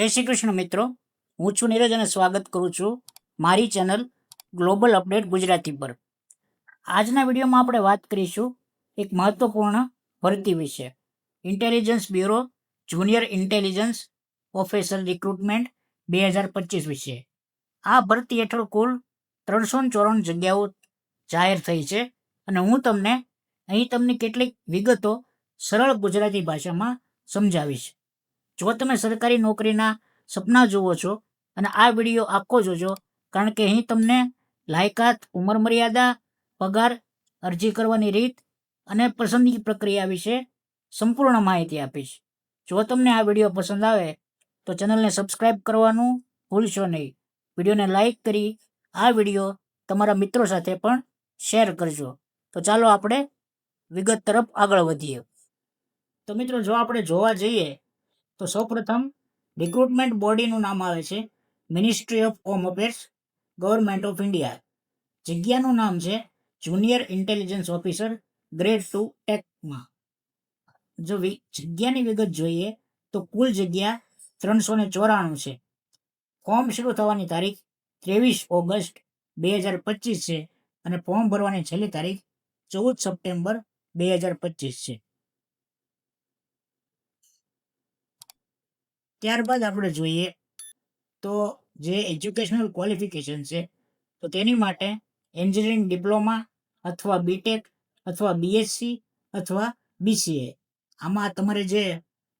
જય શ્રી કૃષ્ણ મિત્રો. હું છું નીરજ અને સ્વાગત કરું છું મારી ચેનલ ગ્લોબલ અપડેટ ગુજરાતી પર. આજના વિડીયોમાં આપણે વાત કરીશું એક મહત્વપૂર્ણ ભરતી વિશે. Intelligence bureau junior intelligence officer recruitment બે હજાર પચીસ વિશે. આ ભરતી હેઠળ કુલ ત્રણસો ચોરાણું જગ્યાઓ જાહેર થઈ છે અને હું તમને અહીં તમને કેટલીક વિગતો સરળ ગુજરાતી ભાષામાં સમજાવીશ. જો તમે સરકારી નોકરીના સપના જુઓ છો અને આ વીડિયો આખો જોજો, કારણ કે અહીં તમને લાયકાત ઉંમર મર્યાદા પગાર, અરજી કરવાની રીત અને પસંદગી પ્રક્રિયા વિશે સંપૂર્ણ માહિતી આપીશ. જો તમને આ વીડિયો પસંદ આવે, તો ચેનલને સબસ્ક્રાઇબ કરવાનું ભૂલશો નહીં. વિડીયોને લાઇક કરી આ વીડિયો તમારા મિત્રો સાથે પણ શેર કરજો. તો ચાલો આપણે વિગત તરફ આગળ વધીએ. તો મિત્રો, જો આપણે જોવા જઈએ તો સૌપ્રથમ રિક્રુટમેન્ટ બોડીનું નામ આવે છે ministry of home affairs government of India જગ્યાનું નામ છે junior intelligence officer grade two ટેકમાં જો જગ્યાની વિગત જોઈએ તો કુલ જગ્યા ત્રણસો ને ચોરાણું છે. ફોર્મ શરૂ થવાની તારીખ ત્રેવીસ ઓગસ્ટ બે હજાર પચીસ છે અને ફોર્મ ભરવાની છેલ્લી તારીખ ચૌદ સપ્ટેમ્બર બે હજાર પચીસ છે. ત્યારબાદ આપણે જોઈએ તો જે એજ્યુકેશનલ ક્વોલિફિકેશન છે, તો તેની માટે એન્જિનિયરિંગ ડિપ્લોમા અથવા બીટેક અથવા બીએસસી અથવા બીસીએ આમાં તમારે જે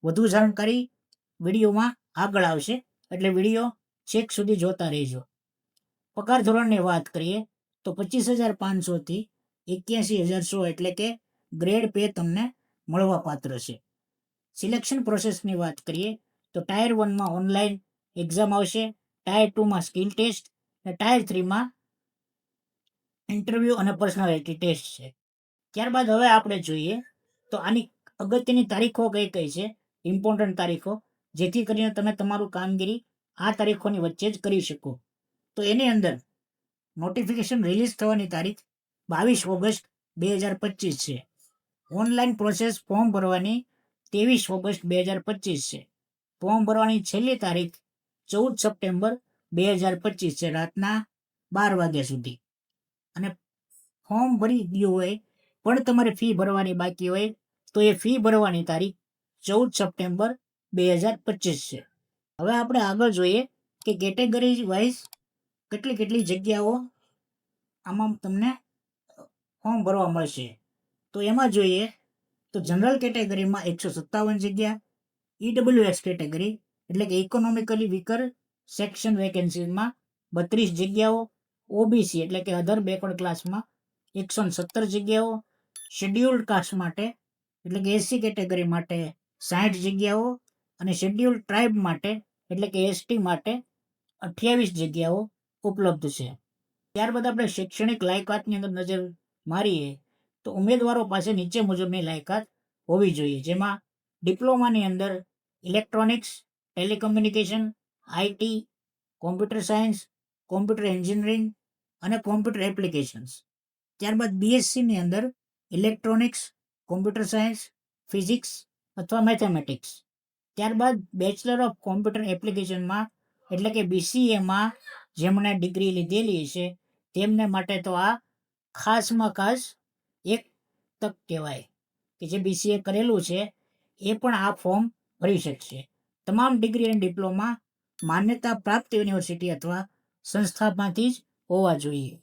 વધુ જાણકારી વિડીયોમાં આગળ આવશે, એટલે વીડિયો છેક સુધી જોતા રહેજો. પગાર ધોરણની વાત કરીએ, તો પચીસ હજાર પાંચસોથી એક્યાસી હજાર સો એટલે કે ગ્રેડ પે તમને મળવા પાત્ર છે સિલેક્શન પ્રોસેસની વાત કરીએ તો ટાયર વનમાં ઓનલાઈન એક્ઝામ આવશે ટાયર ટુમાં સ્કિલ ટેસ્ટ અને ટાયર થ્રીમાં ઇન્ટરવ્યૂ અને પર્સનાલિટી ટેસ્ટ છે. ત્યારબાદ હવે આપણે જોઈએ તો આની અગત્યની તારીખો કઈ કઈ છે ઇમ્પોર્ટન્ટ તારીખો, જેથી કરીને તમે તમારું કામગીરી આ તારીખોની વચ્ચે જ કરી શકો. તો એની અંદર નોટિફિકેશન રિલીઝ થવાની તારીખ બાવીસ ઓગસ્ટ બે હજાર પચીસ છે. ઓનલાઈન પ્રોસેસ ફોર્મ ભરવાની ત્રેવીસ ઓગસ્ટ બે હજાર પચીસ છે. ફોર્મ ભરવાની છેલ્લી તારીખ ચૌદ સપ્ટેમ્બર બે હજાર પચીસ છે, રાતના બાર વાગ્યા સુધી. અને ફોર્મ ભરી ગયું હોય, પણ તમારે ફી ભરવાની બાકી હોય, તો એ ફી ભરવાની તારીખ ચૌદ સપ્ટેમ્બર બે હજાર પચીસ છે. હવે આપણે આગળ જોઈએ કે કેટેગરી વાઇઝ કેટલી કેટલી જગ્યાઓ આમાં તમને ફોર્મ ભરવા મળશે. તો એમાં જોઈએ તો જનરલ કેટેગરીમાં એકસો સત્તાવન જગ્યા ઈડબ્લ્યુએસ કેટેગરી એટલે કે ઇકોનોમિકલી વીકર સેક્શન વેકેન્સીમાં બત્રીસ જગ્યાઓ ઓબીસી એટલે કે અધર બેકવર્ડ ક્લાસમાં એકસો સત્તર જગ્યાઓ શેડ્યુલ્ડ કાસ્ટ માટે, એટલે કે એસસી કેટેગરી માટે સાઠ જગ્યાઓ અને શેડ્યુલ્ડ ટ્રાઇબ માટે, એટલે કે એસટી માટે અઠ્યાવીસ જગ્યાઓ ઉપલબ્ધ છે. ત્યારબાદ આપણે શૈક્ષણિક લાયકાતની અંદર નજર મારીએ, તો ઉમેદવારો પાસે નીચે મુજબની લાયકાત હોવી જોઈએ, જેમાં ડિપ્લોમાની અંદર electronics telecommunication IT computer science computer engineering અને કોમ્પ્યુટર એપ્લિકેશન્સ ત્યારબાદ બીએસસીની અંદર ઇલેક્ટ્રોનિક્સ કોમ્પ્યુટર સાયન્સ ફિઝિક્સ અથવા મેથેમેટિક્સ ત્યારબાદ બેચલર ઓફ કોમ્પ્યુટર એપ્લિકેશનમાં એટલે કે બીસીએમાં જેમણે ડિગ્રી લીધેલી છે તેમને માટે તો આ ખાસમાં ખાસ એક તક કહેવાય કે જે બીસીએ કરેલું છે, એ પણ આ ફોર્મ ભરી શકશે. તમામ ડિગ્રી અને ડિપ્લોમા માન્યતા પ્રાપ્ત યુનિવર્સિટી અથવા સંસ્થામાંથી જ હોવા જોઈએ.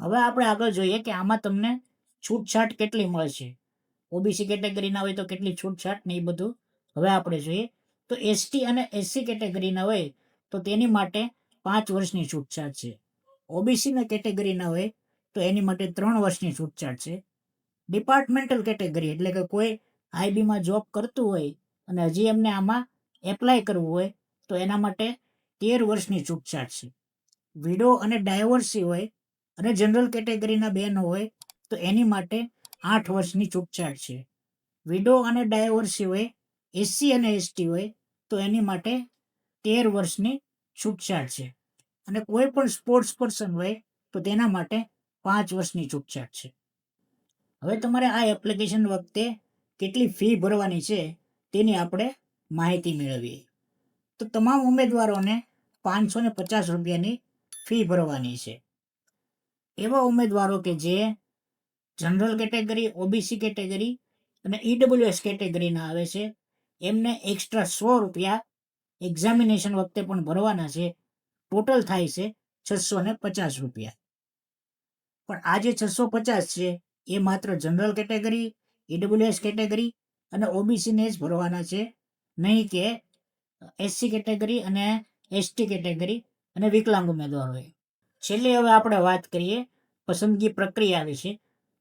હવે આપણે આગળ જોઈએ કે આમાં તમને છૂટછાટ કેટલી મળશે. ઓબીસી કેટેગરીના હોય તો કેટલી છૂટછાટ ને એ બધું હવે આપણે જોઈએ. તો એસટી અને એસસી કેટેગરીના હોય તો તેની માટે પાંચ વર્ષની છૂટછાટ છે. ઓબીસીના કેટેગરીના હોય તો એની માટે ત્રણ વર્ષની છૂટછાટ છે. ડિપાર્ટમેન્ટલ કેટેગરી એટલે કે કોઈ આઈબીમાં જોબ કરતું હોય અને હજી એમને આમાં એપ્લાય કરવું હોય તો એના માટે તેર વર્ષની છૂટછાટ છે. વિડો અને ડાયવર્સી હોય અને જનરલ કેટેગરીના બહેનો હોય તો એની માટે આઠ વર્ષની છૂટછાટ છે. વિડો અને ડાયવર્સી હોય એસસી અને એસટી હોય તો એની માટે તેર વર્ષની છૂટછાટ છે. અને કોઈ પણ સ્પોર્ટ્સ પર્સન હોય તો તેના માટે પાંચ વર્ષની છૂટછાટ છે. હવે તમારે આ એપ્લિકેશન વખતે કેટલી ફી ભરવાની છે તેની આપણે માહિતી મેળવીએ. તો તમામ ઉમેદવારોને પાંચસો ને પચાસ રૂપિયાની ફી ભરવાની છે. એવા ઉમેદવારો કે જે જનરલ કેટેગરી, ઓબીસી કેટેગરી અને ઈડબ્લ્યુએસ કેટેગરીના આવે છે, એમને એક્સ્ટ્રા સો રૂપિયા એક્ઝામિનેશન વખતે પણ ભરવાના છે. ટોટલ થાય છે છસો ને પચાસ રૂપિયા. પણ આ જે છસો પચાસ છે, એ માત્ર જનરલ કેટેગરી ઈડબ્લ્યુએસ કેટેગરી અને ઓબીસીને જ ભરવાના છે. નહીં કે એસસી કેટેગરી અને એસટી કેટેગરી અને વિકલાંગ ઉમેદવારોએ છેલ્લે હવે આપણે વાત કરીએ પસંદગી પ્રક્રિયા વિશે.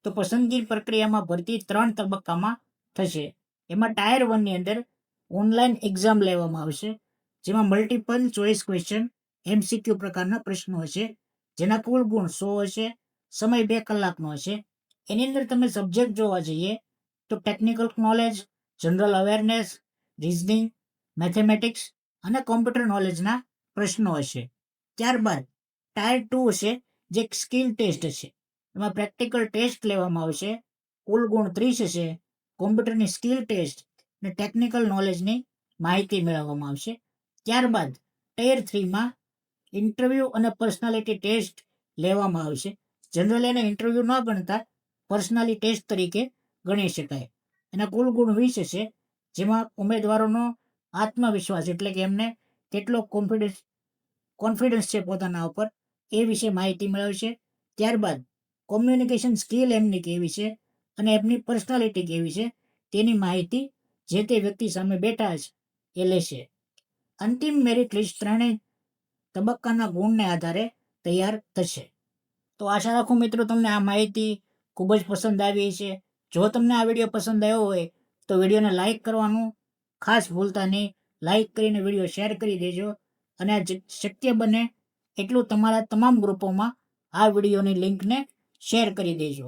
તો પસંદગી પ્રક્રિયામાં ભરતી ત્રણ તબક્કામાં થશે. એમાં ટાયર વનની અંદર ઓનલાઈન એક્ઝામ લેવામાં આવશે, જેમાં મલ્ટિપલ ચોઇસ ક્વેશ્ચન એમસીક્યુ પ્રકારના પ્રશ્નો હશે, જેના કુલ ગુણ સો હશે, સમય બે કલાકનો હશે. એની અંદર તમે સબ્જેક્ટ જોવા જઈએ તો technical knowledge general awareness reasoning mathematics અને કોમ્પ્યુટર નોલેજના પ્રશ્નો હશે. ત્યારબાદ ટાયર ટુ હશે, જે સ્કિલ ટેસ્ટ હશે એમાં પ્રેક્ટિકલ ટેસ્ટ લેવામાં આવશે, કુલ ગુણ ત્રીસ હશે કોમ્પ્યુટરની સ્કિલ ટેસ્ટ અને ટેકનિકલ નોલેજની માહિતી મેળવવામાં આવશે. ત્યારબાદ ટેર થ્રીમાં ઇન્ટરવ્યૂ અને પર્સનાલિટી ટેસ્ટ લેવામાં આવશે. જનરલી એને ઇન્ટરવ્યૂ ન ગણતા પર્સનાલિટી ટેસ્ટ તરીકે ગણી શકાય. એના કુલ ગુણ વીસ છે, જેમાં ઉમેદવારોનો આત્મવિશ્વાસ એટલે કે એમને કેટલો કોન્ફિડન્સ કોન્ફિડન્સ છે પોતાના ઉપર, એ વિશે માહિતી મેળવશે ત્યારબાદ કોમ્યુનિકેશન સ્કિલ એમની કેવી છે અને એમની પર્સનાલિટી કેવી છે, તેની માહિતી જે તે વ્યક્તિ સામે બેઠા છે, એ લેશે અંતિમ મેરિટ લિસ્ટ ત્રણેય તબક્કાના ગુણને આધારે તૈયાર થશે. તો આશા રાખું મિત્રો, તમને આ માહિતી ખૂબ જ પસંદ આવી છે જો તમને આ વીડિયો પસંદ આવ્યો હોય, તો વિડીયોને લાઈક કરવાનું ખાસ ભૂલતા નહીં. લાઈક કરીને વીડિયો શેર કરી દેજો અને શક્ય બને એટલું તમારા તમામ ગ્રુપોમાં આ વિડીયોની લિંકને શેર કરી દેજો.